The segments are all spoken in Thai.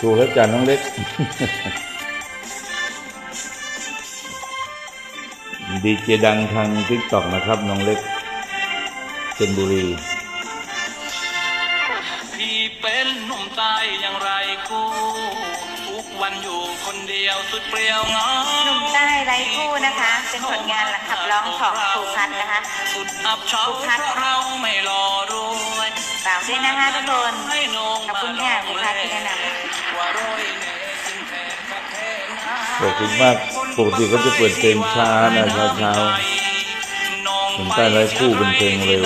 ถูกแล้วจ้ะน้องเล็ก ดีเจดังทางทิกตอกนะครับ น้องเล็กเชนบุรีพี่เป็นหนุ่มใต้อย่างไรคู่ทุกวันอยู่คนเดียวสุดเปรียวเหงาหนุ่มใต้ไร้คู่นะคะ เป็นผลงานหลักขับร้องของครูพัฒน์นะคะสุดอับเฉาครูพัฒน์เพราะเราไม่รอรวยฝากด้วยนะคะทุกคนให้นงขอบคุณค่ะครูพัฒน์ที่แนะนว่าโรยเนจึงแทนสักแค่ไหนขอบคุณมากปกติเขาจะเปิดเพลงช้านะเช้าเช้าหนุ่มใต้ไร้คู่เป็นเพลงเร็ว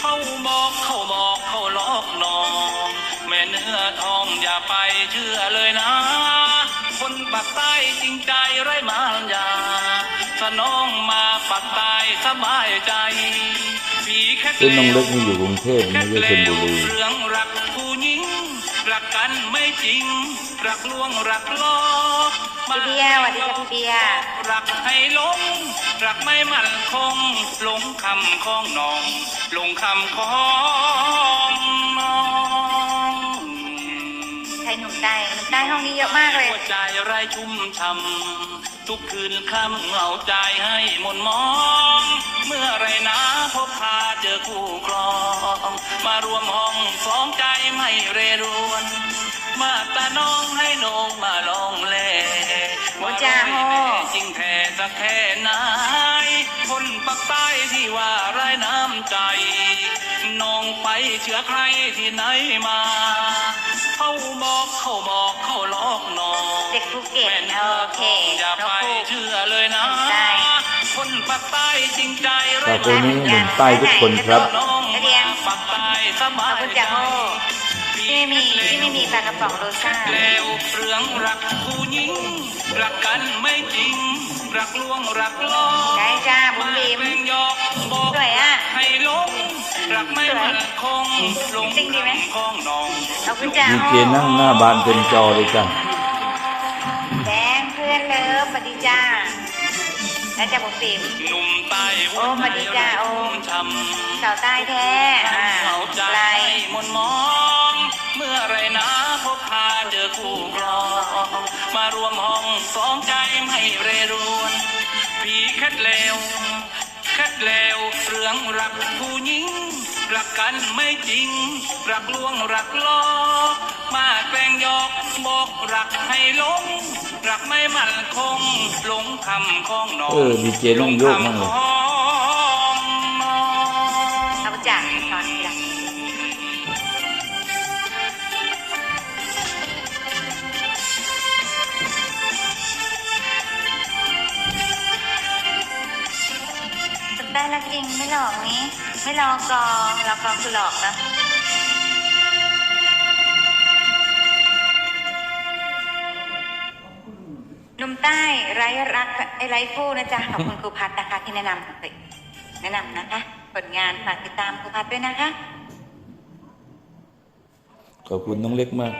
เขาบอกเขาบอกเขาหลอกน้องแม่เนื้อทองอย่าไปเชื่อเลยนะ คนปากใต้จริงใจไร้มารยาสนองมาปากใต้สบายใจพี่แค่ซึ่งน้องเล็กนี่อยู่กรุงเทพไม่ใช่ชลบุรี ไม่จริง รักลวงรักล่อำพี่เบียร์สวัสดีค่ะพี่เบียร์รักให้หลง รักไม่มั่นคงหลงคำของน้องหลงคำของน้องใครหนุ่มใต้หนุ่มใต้ห้องนี้เยอะมากเลยหัวใจไร้ชุ่มช่ำทุกคืนคำเหงาใจให้หมนมอง เมื่อไรนะพบพาเจอคู่ครอง มารวมห้องสองใจ ไม่เรรวน มาตาน้องให้น้องมาลองแลโอ้จ้าโหจริงแท้สักแค่ไหนคนปักใต้ที่ว่าไร้น้ำใจ น้องไปเชื่อใครที่ไหนมา เขาบอกเขาบอกเขาหลอกน้อง เด็กภูเก็ตโอเคอย่าน้องไปภูเชื่อเลยนะได้คนปักใต้จริงใจฝากคนนี้หนุ่มใต้ทุกคนครับ น้องมาปักใต้สขบาอบยคุณจ้าโอ้ ที่ไม่มีที่ไม่มีปลากระป๋องโรซ่าแล้วเรื่องรักผู้หญิง รักกันไม่จริง รักลวงรักล่อได้จ้าบุญมาบีมแกล้งหยอกบอกสวยอะให้หลงรักไม่มั่นคงหลงจริงดีไหมของน้องขอบคุณจ้าดีโอ้เจนั่งหน้าบานเต็มจอเลยจ้ะแดงเพื่อนเลิฟสวัสดีจ้าแล้วจ้าบุญบีมหนุ่มใต้โอ้มาดีจ้าโอ้ช้ำสาวใต้แท้อ่าเข้าใจลายมนมอ อคู่ครอง มารวมห้องสองใจไม่เรรวนพี่แค่เลวแค่เลวเรื่องรักผู้หญิง รักกันไม่จริง รักลวงรักล่อมาแกล้งยอกบอกรักให้หลง รักไม่มั่นคง หลงคำของนองเออดีเจนั่งโยกมากเลย ได้แล้วจริงไม่หลอกนี้ ไม่หลอกกองหลอกกองคือหลอกนะหนุ่มใต้ไร้รักไอไร้คู่นะจ๊ะขอบคุณครูพัฒน์นะคะ ที่แนะนำแนะนำนะคะ ผลงานฝากติดตามครูพัฒน์ด้วยนะคะ ขอบคุณน้องเล็กมาก